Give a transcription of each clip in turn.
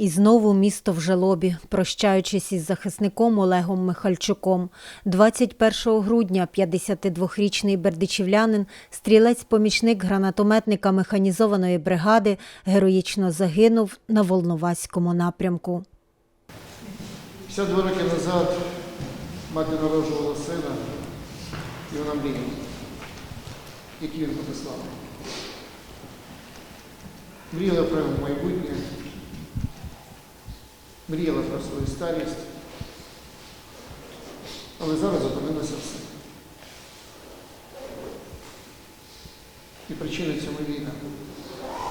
І знову місто в жалобі, прощаючись із захисником Олегом Михальчуком. 21 грудня 52-річний бердичівлянин, стрілець-помічник гранатометника механізованої бригади, героїчно загинув на Волноваському напрямку. 52 роки назад мати народжувала сина, і вона мріяла, який він славний. Мріяла про майбутнє, мріяла про свою старість, але зараз зупинилося все. І причина цьому війна.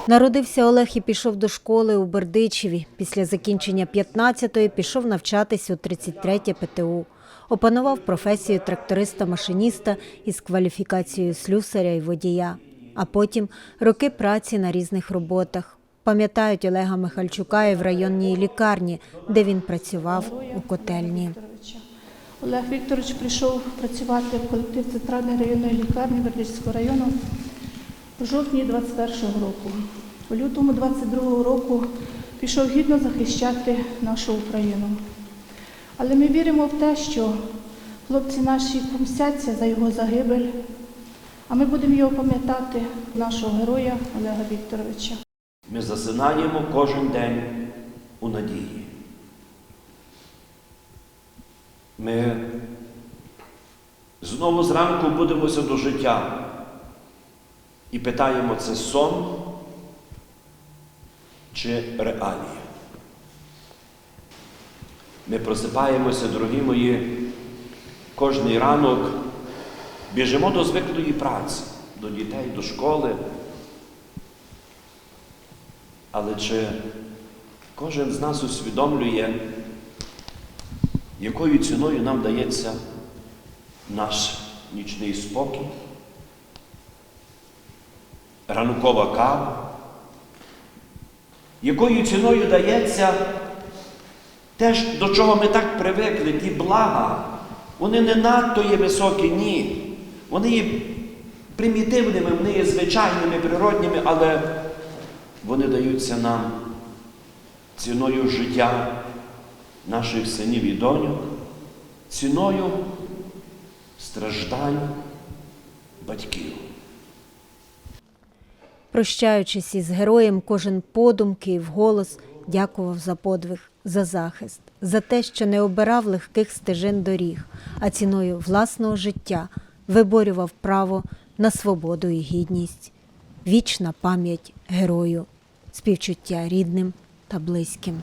Народився Олег і пішов до школи у Бердичеві. Після закінчення 15-ї пішов навчатись у 33-те ПТУ. Опанував професію тракториста-машиніста із кваліфікацією слюсаря і водія. А потім роки праці на різних роботах. Пам'ятають Олега Михальчука і в районній лікарні, де він працював у котельні. Олег Вікторович прийшов працювати в колектив центральної районної лікарні Бердичського району у жовтні 21-го року. У лютому 22-го року пішов гідно захищати нашу Україну. Але ми віримо в те, що хлопці наші помстяться за його загибель, а ми будемо його пам'ятати, нашого героя Олега Вікторовича. Ми засинаємо кожен день у надії. Ми знову зранку будемося до життя і питаємо, це сон чи реалія. Ми просипаємося, дорогі мої, кожний ранок, біжимо до звиклої праці, до дітей, до школи. Але чи кожен з нас усвідомлює, якою ціною нам дається наш нічний спокій, ранкова кава, якою ціною дається те, до чого ми так привикли, ті блага, вони не надто є високі, ні. Вони є примітивними, вони є звичайними, природніми, але вони даються нам ціною життя наших синів і доньок, ціною страждань батьків. Прощаючись із героєм, кожен подумки і вголос дякував за подвиг, за захист, за те, що не обирав легких стежин доріг, а ціною власного життя виборював право на свободу і гідність. Вічна пам'ять герою, співчуття рідним та близьким.